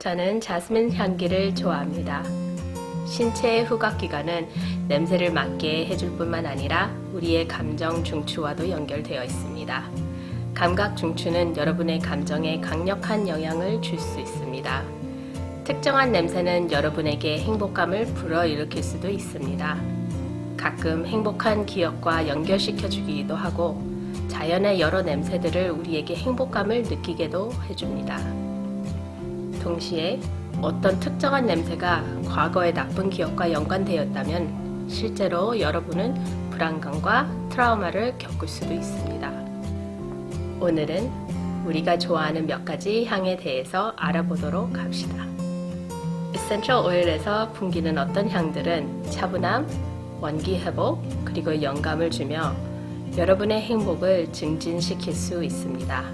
저는 자스민 향기를 좋아합니다. 신체의 후각 기관은 냄새를 맡게 해줄 뿐만 아니라 우리의 감정 중추와도 연결되어 있습니다. 감각 중추는 여러분의 감정에 강력한 영향을 줄 수 있습니다. 특정한 냄새는 여러분에게 행복감을 불어일으킬 수도 있습니다. 가끔 행복한 기억과 연결시켜 주기도 하고 자연의 여러 냄새들을 우리에게 행복감을 느끼게도 해줍니다. 동시에 어떤 특정한 냄새가 과거의 나쁜 기억과 연관되었다면 실제로 여러분은 불안감과 트라우마를 겪을 수도 있습니다. 오늘은 우리가 좋아하는 몇 가지 향에 대해서 알아보도록 합시다. 에센셜 오일에서 풍기는 어떤 향들은 차분함, 원기 회복, 그리고 영감을 주며 여러분의 행복을 증진시킬 수 있습니다.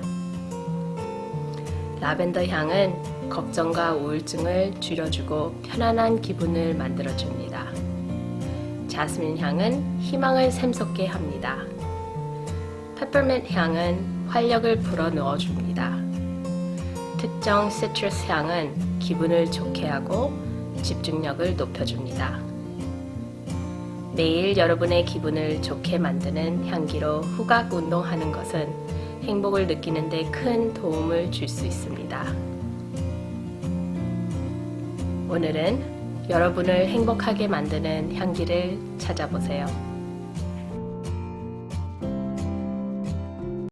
라벤더 향은 걱정과 우울증을 줄여주고 편안한 기분을 만들어줍니다. 자스민 향은 희망을 샘솟게 합니다. 페퍼민트 향은 활력을 불어넣어 줍니다. 특정 시트러스 향은 기분을 좋게 하고 집중력을 높여줍니다. 매일 여러분의 기분을 좋게 만드는 향기로 후각 운동하는 것은 행복을 느끼는데 큰 도움을 줄 수 있습니다. 오늘은 여러분을 행복하게 만드는 향기를 찾아보세요.